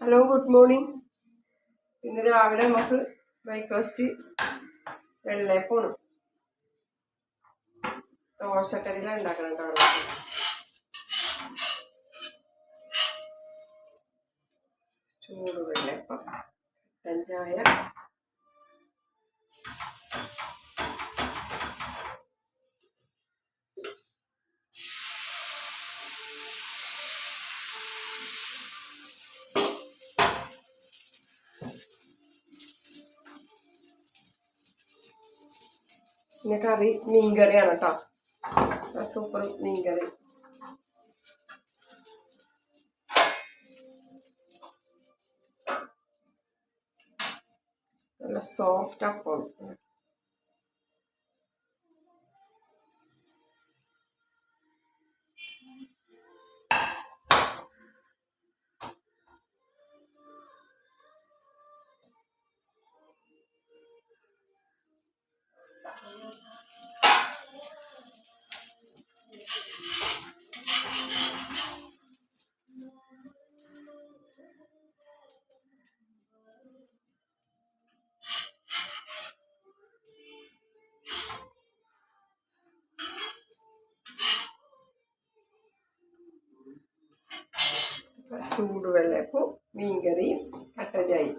Hello good morning ഇന്ന് രാവിലെ നമുക്ക് ബ്രേക്ക്ഫാസ്റ്റ് വെള്ളയപ്പമാണ് ദോശക്കരിയിലാണ് ഉണ്ടാക്കണം കാണാൻ ചൂട് വെള്ളയപ്പം കട്ടൻ പിന്നെ കറി മീൻകറിയാണ് കേട്ടോ സൂപ്പർ മീൻകറി. നല്ല സോഫ്റ്റ് അപ്പം. ചൂട് വെള്ളയപ്പവും മീൻകറിയും കട്ടൻ ചായയും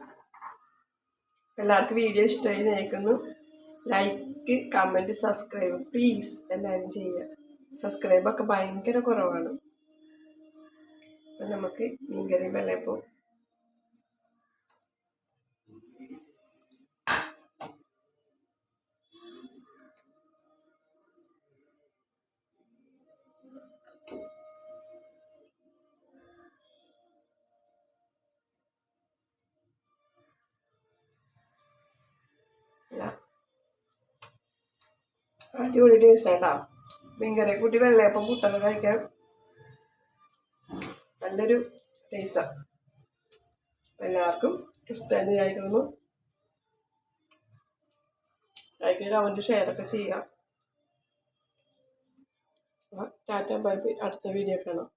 എല്ലാവർക്കും വീഡിയോ ഇഷ്ടമായി നയിക്കുന്നു ലൈക്ക് കമന്റ് സബ്സ്ക്രൈബ് പ്ലീസ് എല്ലാവരും ചെയ്യുക. സബ്സ്ക്രൈബൊക്കെ ഭയങ്കര കുറവാണ്. അപ്പം നമുക്ക് മീൻകറിയും വെള്ളയപ്പവും അടിപൊളി ടേസ്റ്റ് ഭയങ്കര കുട്ടി വെള്ളയപ്പം കുട്ടൊക്കെ കഴിക്കാൻ നല്ലൊരു ടേസ്റ്റാണ് എല്ലാവർക്കും ഇഷ്ടമായി കഴിക്കുന്നു ലൈക്ക് അവന്റെ ഷെയറൊക്കെ ചെയ്യാം. Tata bye bye. അടുത്ത വീഡിയോ കാണാം.